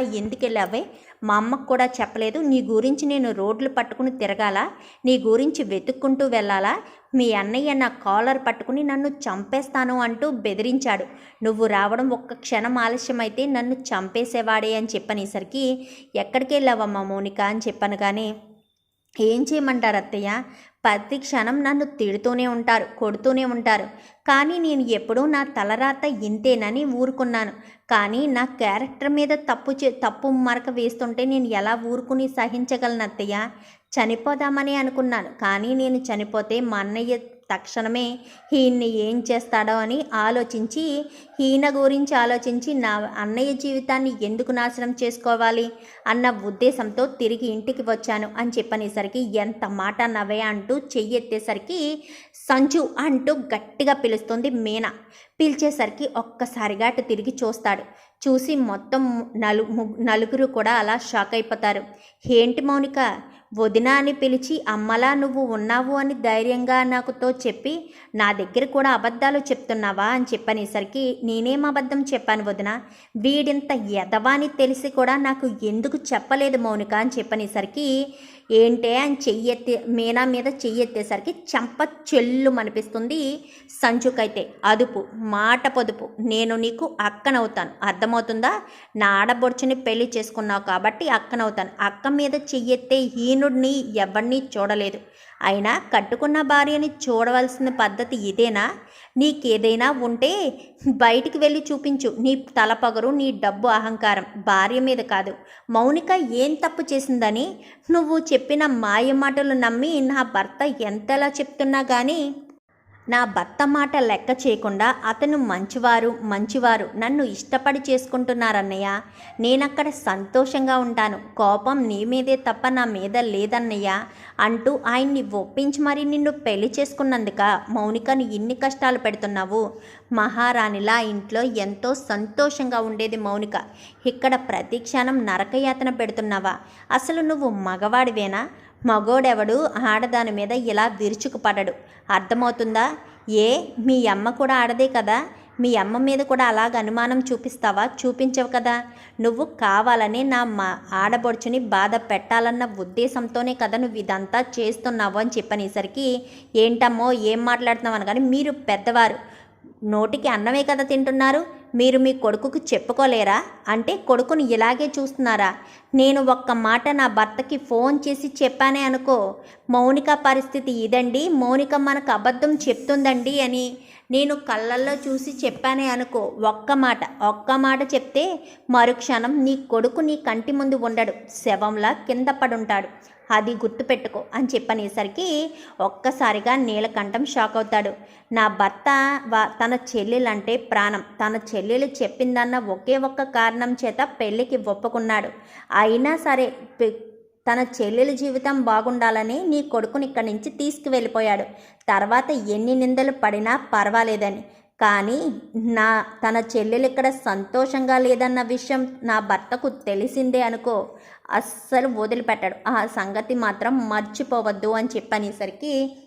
ఎందుకు వెళ్ళావే మా అమ్మకు కూడా చెప్పలేదు. నీ గురించి నేను రోడ్లు పట్టుకుని తిరగాల? నీ గురించి వెతుక్కుంటూ వెళ్ళాలా? మీ అన్నయ్య నా కాలర్ పట్టుకుని నన్ను చంపేస్తాను అంటూ బెదిరించాడు. నువ్వు రావడం ఒక్క క్షణం ఆలస్యమైతే నన్ను చంపేసేవాడే అని చెప్పనేసరికి ఎక్కడికి వెళ్ళావమ్మా మౌనిక? అని చెప్పాను కానీ ఏం చేయమంటారు అత్తయ్య? ప్రతి క్షణం నన్ను తిడుతూనే ఉంటారు కొడుతూనే ఉంటారు. కానీ నేను ఎప్పుడూ నా తలరాత ఇంతేనని ఊరుకున్నాను. కానీ నా క్యారెక్టర్ మీద తప్పు చే తప్పు మరక వేస్తుంటే నేను ఎలా ఊరుకుని సహించగలను అత్తయ్య? చనిపోదామని అనుకున్నాను. కానీ నేను చనిపోతే మా అన్నయ్య తక్షణమే హీన్ని ఏం చేస్తాడో అని ఆలోచించి హీన గురించి ఆలోచించి నా అన్నయ్య జీవితాన్ని ఎందుకు నాశనం చేసుకోవాలి అన్న ఉద్దేశంతో తిరిగి ఇంటికి వచ్చాను అని చెప్పనేసరికి ఎంత మాట నవ్వే అంటూ చెయ్యెత్తేసరికి సంజు అంటూ గట్టిగా పిలుస్తుంది మీనా. పిలిచేసరికి ఒక్కసారిగా అటు తిరిగి చూస్తాడు. చూసి మొత్తం నలు నలుగురు కూడా అలా షాక్ అయిపోతారు. ఏంటి మౌనిక? వదిన అని పిలిచి అమ్మలా నువ్వు ఉన్నావు అని ధైర్యంగా నాకుతో చెప్పి నా దగ్గర కూడా అబద్ధాలు చెప్తున్నావా? అని చెప్పనేసరికి నేనేం అబద్ధం చెప్పాను వదిన? వీడింత ఎదవాని తెలిసి కూడా నాకు ఎందుకు చెప్పలేదు మౌనిక? అని చెప్పనేసరికి ఏంటే అని చెయ్యెత్తే మీనా మీద చెయ్యెత్తేసరికి చంప చెల్లు అనిపిస్తుంది సంచుకైతే అదుపు మాట పొదుపు. నేను నీకు అక్కనవుతాను. అర్థమవుతుందా? నా ఆడబొడుచుని పెళ్ళి చేసుకున్నావు కాబట్టి అక్కనవుతాను. అక్క మీద చెయ్యెత్తే హీనుడిని ఎవరిని చూడలేదు. అయినా కట్టుకున్న భార్యని చూడవలసిన పద్ధతి ఇదేనా? నీకేదైనా ఉంటే బయటికి వెళ్ళి చూపించు. నీ తలపగరు నీ డబ్బు అహంకారం. భార్య మీద కాదు. మౌనిక ఏం తప్పు చేసిందని? నువ్వు చెప్పిన మాయ మాటలు నమ్మి నా భర్త ఎంతలా చెప్తున్నా కానీ నా భర్త మాట లెక్క చేయకుండా అతను మంచివారు మంచివారు నన్ను ఇష్టపడి చేసుకుంటున్నారన్నయ్య. నేనక్కడ సంతోషంగా ఉంటాను. కోపం నీ మీదే తప్ప నా మీద లేదన్నయ్య అంటూ ఆయన్ని ఒప్పించి మరి నిన్ను పెళ్ళి చేసుకున్నందుక మౌనికను ఇన్ని కష్టాలు పెడుతున్నావు? మహారాణిలా ఇంట్లో ఎంతో సంతోషంగా ఉండేది మౌనిక. ఇక్కడ ప్రతి క్షణం నరకయాతన పెడుతున్నావా? అసలు నువ్వు మగవాడివేనా? మగోడెవడు ఆడదాని మీద ఇలా విరుచుకుపడడు. అర్థమవుతుందా? ఏ మీ అమ్మ కూడా ఆడదే కదా? మీ అమ్మ మీద కూడా అలాగ అనుమానం చూపిస్తావా? చూపించవు కదా. నువ్వు కావాలని నా మా ఆడబొడుచుని బాధ పెట్టాలన్న ఉద్దేశంతోనే కదా నువ్వు ఇదంతా చేస్తున్నావు అని చెప్పనేసరికి ఏంటమ్మో ఏం మాట్లాడుతున్నావు అని కానీ మీరు పెద్దవారు. నోటికి అన్నమే కదా తింటున్నారు. మీరు మీ కొడుకుకు చెప్పుకోలేరా? అంటే కొడుకుని ఇలాగే చూస్తున్నారా? నేను ఒక్క మాట నా భర్తకి ఫోన్ చేసి చెప్పానే అనుకో. మౌనిక పరిస్థితి ఇదండి. మౌనిక మనకు అబద్ధం చెప్తుందండి అని నేను కళ్ళల్లో చూసి చెప్పానే అనుకో. ఒక్క మాట ఒక్క మాట చెప్తే మరుక్షణం నీ కొడుకు నీ కంటి ముందు ఉండడు. శవంలా కింద పడుంటాడు. అది గుర్తుపెట్టుకో అని చెప్పనేసరికి ఒక్కసారిగా నీలకంఠం షాక్ అవుతాడు. నా భర్త వా- తన చెల్లెలంటే ప్రాణం. తన చెల్లెలు చెప్పిందన్న ఒకే ఒక్క కారణం చేత పెళ్ళికి ఒప్పుకున్నాడు. అయినా సరే తన చెల్లెల జీవితం బాగుండాలని నీ కొడుకుని ఇక్కడి నుంచి తీసుకువెళ్ళిపోయాడు. తర్వాత ఎన్ని నిందలు పడినా పర్వాలేదని. కానీ నా తన చెల్లెలు ఇక్కడ సంతోషంగా లేదన్న విషయం నా భర్తకు తెలిసిందే అనుకో అస్సలు వదిలిపెట్టాడు. ఆ సంగతి మాత్రం మర్చిపోవద్దు అని చెప్పనేసరికి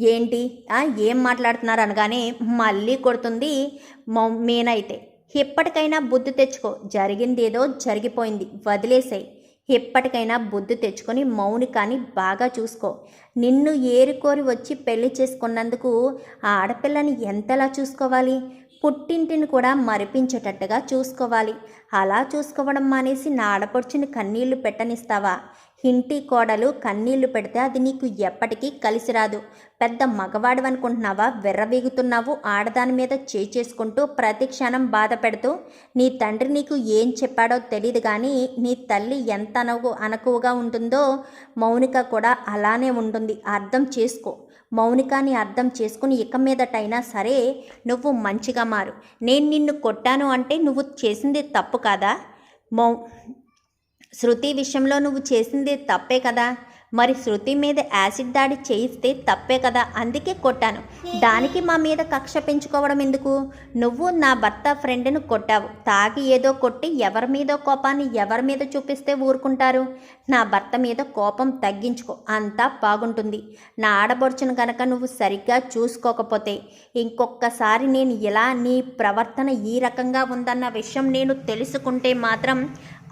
ఏంటి? ఏం మాట్లాడుతున్నారు అనగానే మళ్ళీ కొడుతుంది మౌ- మీనైతే. ఎప్పటికైనా బుద్ధి తెచ్చుకో జరిగిందేదో జరిగిపోయింది వదిలేసాయి. ఎప్పటికైనా బుద్ధి తెచ్చుకొని మౌనికాని బాగా చూసుకో. నిన్ను ఏరుకోరి వచ్చి పెళ్ళి చేసుకున్నందుకు ఆ ఆడపిల్లని ఎంతలా చూసుకోవాలి? పుట్టింటిని కూడా మరిపించేటట్టుగా చూసుకోవాలి. అలా చూసుకోవడం మానేసి నా ఆడపడుచుని కన్నీళ్ళు పెట్టనిస్తావా? ఇంటి కోడలు కన్నీళ్ళు పెడితే అది నీకు ఎప్పటికీ కలిసి రాదు. పెద్ద మగవాడు అనుకుంటున్నావా? వెర్రవీగుతున్నావు ఆడదాని మీద చేసుకుంటూ ప్రతి క్షణం బాధ పెడుతూ. నీ తండ్రి నీకు ఏం చెప్పాడో తెలియదు కానీ నీ తల్లి ఎంత అనకు అనకువగా ఉంటుందో మౌనిక కూడా అలానే ఉంటుంది. అర్థం చేసుకో. మౌనికాని అర్థం చేసుకుని ఇక మీదటైనా సరే నువ్వు మంచిగా మారు. నేను నిన్ను కొట్టాను అంటే నువ్వు చేసింది తప్పు కాదా? మౌ శృతి విషయంలో నువ్వు చేసింది తప్పే కదా? మరి శృతి మీద యాసిడ్ దాడి చేయిస్తే తప్పే కదా అందుకే కొట్టాను. దానికి మా మీద కక్ష పెంచుకోవడం ఎందుకు? నువ్వు నా భర్త ఫ్రెండ్ని కొట్టావు. తాగి ఏదో కొట్టి ఎవరి మీదో కోపాన్ని ఎవరి మీద చూపిస్తే ఊరుకుంటారు? నా భర్త మీద కోపం తగ్గించుకో అంతా బాగుంటుంది. నా ఆడబడుచును కనుక నువ్వు సరిగ్గా చూసుకోకపోతే ఇంకొకసారి నేను ఇలా నీ ప్రవర్తన ఈ రకంగా ఉందన్న విషయం నేను తెలుసుకుంటే మాత్రం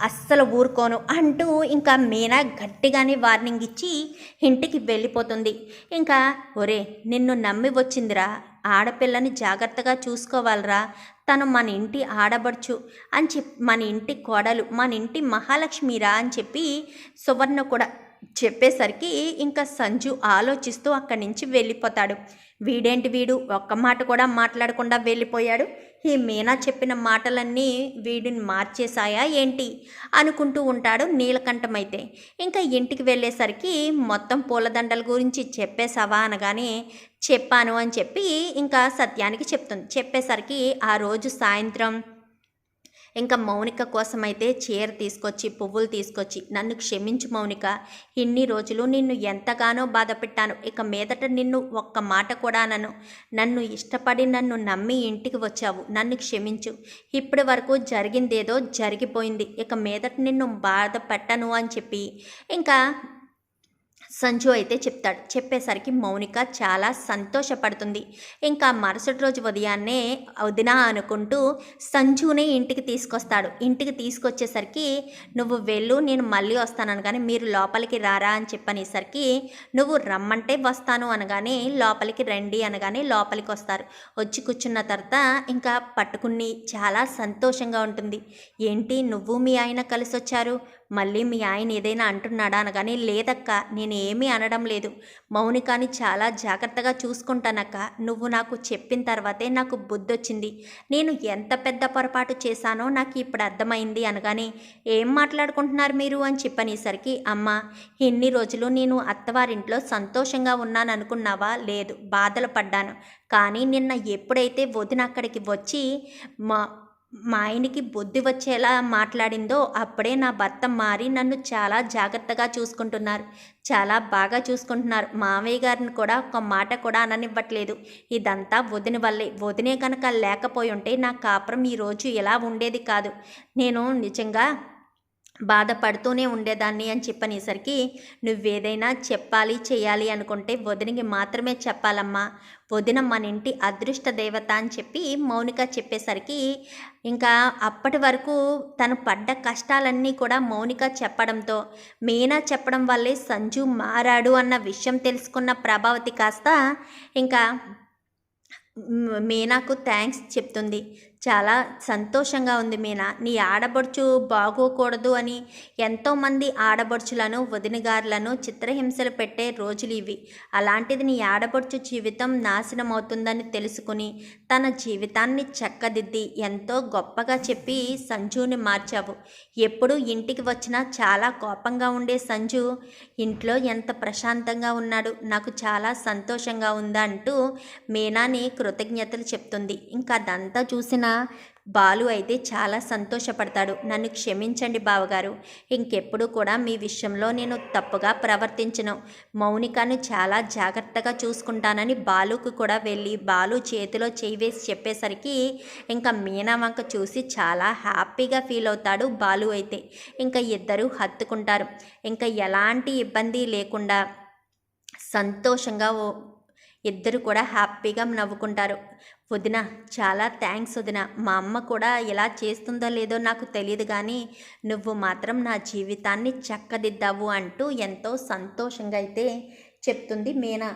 అస్సలు ఊరుకోను అంటూ ఇంకా మీనా గట్టిగానే వార్నింగ్ ఇచ్చి ఇంటికి వెళ్ళిపోతుంది. ఇంకా ఒరే నిన్ను నమ్మి వచ్చిందిరా. ఆడపిల్లని జాగ్రత్తగా చూసుకోవాలిరా. తను మన ఇంటి ఆడబడుచు అని చెప్పి మన ఇంటి కోడలు మన ఇంటి మహాలక్ష్మిరా అని చెప్పి సువర్ణ కూడా చెప్పేసరికి ఇంకా సంజు ఆలోచిస్తూ అక్కడి నుంచి వెళ్ళిపోతాడు. వీడేంటి వీడు? ఒక్క మాట కూడా మాట్లాడకుండా వెళ్ళిపోయాడు. ఈ మీనా చెప్పిన మాటలన్నీ వీడిని మార్చేశాయా ఏంటి? అనుకుంటూ ఉంటాడు నీలకంఠమైతే. ఇంకా ఇంటికి వెళ్ళేసరికి మొత్తం పూలదండల గురించి చెప్పేశావా అనగానే చెప్పాను అని చెప్పి ఇంకా సత్యానికి చెప్తుంది. చెప్పేసరికి ఆ రోజు సాయంత్రం ఇంకా మౌనిక కోసమైతే చీర తీసుకొచ్చి పువ్వులు తీసుకొచ్చి నన్ను క్షమించు మౌనిక. ఇన్ని రోజులు నిన్ను ఎంతగానో బాధ పెట్టాను ఇక మీదట నిన్ను ఒక్క మాట కూడా నన్ను నన్ను ఇష్టపడి నన్ను నమ్మి ఇంటికి వచ్చావు. నన్ను క్షమించు. ఇప్పటి వరకు జరిగిందేదో జరిగిపోయింది. ఇక మీదట నిన్ను బాధ పెట్టను అని చెప్పి. ఇంకా సంజు అయితే చెప్తాడు. చెప్పేసరికి మౌనిక చాలా సంతోషపడుతుంది. ఇంకా మరుసటి రోజు ఉదయాన్నే వదినా అనుకుంటూ సంజుని ఇంటికి తీసుకొస్తాడు. ఇంటికి తీసుకొచ్చేసరికి నువ్వు వెళ్ళు నేను మళ్ళీ వస్తాను కానీ మీరు లోపలికి రారా అని చెప్పనేసరికి నువ్వు రమ్మంటే వస్తాను అనగానే లోపలికి రండి అనగానే లోపలికి వస్తారు. వచ్చి కూర్చున్న తర్వాత ఇంకా పట్టుకుని చాలా సంతోషంగా ఉంటుంది. ఏంటి నువ్వు మీ ఆయన కలిసి వచ్చారు మళ్ళీ మీ ఆయన ఏదైనా అంటున్నాడా అనగానే లేదక్క నేను ఏమీ అనడం లేదు. మౌనికాని చాలా జాగ్రత్తగా చూసుకుంటానక్క. నువ్వు నాకు చెప్పిన తర్వాతే నాకు బుద్ధి వచ్చింది నేను ఎంత పెద్ద పొరపాటు చేశానో నాకు ఇప్పుడు అర్థమైంది అనగానే ఏం మాట్లాడుకుంటున్నారు మీరు? అని చెప్పనేసరికి అమ్మ ఎన్ని రోజులు నేను అత్తవారింట్లో సంతోషంగా ఉన్నాను అనుకున్నావా లేదు బాధలు పడ్డాను. కానీ నిన్న ఎప్పుడైతే వదిన అక్కడికి వచ్చి మా మా ఆయనకి బుద్ధి వచ్చేలా మాట్లాడిందో అప్పుడే నా భర్త మారి నన్ను చాలా జాగ్రత్తగా చూసుకుంటున్నారు. చాలా బాగా చూసుకుంటున్నారు. మావయ్య గారిని కూడా ఒక మాట కూడా అననివ్వట్లేదు. ఇదంతా వదిన వల్లే. వదినే కనుక లేకపోయి ఉంటే నా కాపురం ఈరోజు ఇలా ఉండేది కాదు. నేను నిజంగా బాధపడుతూనే ఉండేదాన్ని అని చెప్పనేసరికి నువ్వేదైనా చెప్పాలి చేయాలి అనుకుంటే వదినకి మాత్రమే చెప్పాలమ్మా. వదిన మన ఇంటి అదృష్ట దేవత అని చెప్పి మౌనిక చెప్పేసరికి ఇంకా అప్పటి వరకు తను పడ్డ కష్టాలన్నీ కూడా మౌనిక చెప్పడంతో మీనా చెప్పడం వల్లే సంజు మారాడు అన్న విషయం తెలుసుకున్న ప్రభావతి కాస్త ఇంకా మీనాకు థ్యాంక్స్ చెప్తుంది. చాలా సంతోషంగా ఉంది మీనా. నీ ఆడబడుచు బాగోకూడదు అని ఎంతోమంది ఆడబడుచులను వదినగారులను చిత్రహింసలు పెట్టే రోజులు ఇవి. అలాంటిది నీ ఆడబడుచు జీవితం నాశనం అవుతుందని తెలుసుకుని తన జీవితాన్ని చక్కదిద్ది ఎంతో గొప్పగా చెప్పి సంజుని మార్చావు. ఎప్పుడు ఇంటికి వచ్చినా చాలా కోపంగా ఉండే సంజు ఇంట్లో ఎంత ప్రశాంతంగా ఉన్నాడు నాకు చాలా సంతోషంగా ఉందా అంటూ మీనాని కృతజ్ఞతలు చెప్తుంది. ఇంకా అదంతా చూసిన బాలు అయితే చాలా సంతోషపడతాడు. నన్ను క్షమించండి బావగారు. ఇంకెప్పుడు కూడా మీ విషయంలో నేను తప్పుగా ప్రవర్తించను. మౌనికను చాలా జాగ్రత్తగా చూసుకుంటానని బాలుకు కూడా వెళ్ళి బాలు చేతిలో చేయి వేసి చెప్పేసరికి ఇంకా మీనావంక చూసి చాలా హ్యాపీగా ఫీల్ అవుతాడు బాలు అయితే. ఇంకా ఇద్దరు హత్తుకుంటారు. ఇంకా ఎలాంటి ఇబ్బంది లేకుండా సంతోషంగా ఓ ఇద్దరు కూడా హ్యాపీగా నవ్వుకుంటారు. వదిన చాలా థ్యాంక్స్ వదిన. మా అమ్మ కూడా ఎలా చేస్తుందో లేదో నాకు తెలియదు కానీ నువ్వు మాత్రం నా జీవితాన్ని చక్కదిద్దావు అంటూ ఎంతో సంతోషంగా అయితే చెప్తుంది మీనా.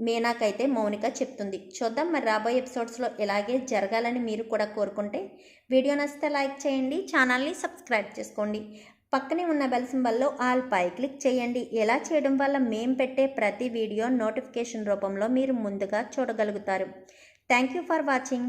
మీనాకైతే మౌనిక చెప్తుంది. చూద్దాం మరి రాబోయే ఎపిసోడ్స్లో ఇలాగే జరగాలని మీరు కూడా కోరుకుంటే వీడియో నచ్చితే లైక్ చేయండి ఛానల్ని సబ్స్క్రైబ్ చేసుకోండి. పక్కనే ఉన్న బెల్ సింబల్లో ఆల్ పై క్లిక్ చేయండి. ఎలా చేయడం వల్ల మేం పెట్టే ప్రతి వీడియో నోటిఫికేషన్ రూపంలో మీరు ముందుగా చూడగలుగుతారు. Thank you for watching.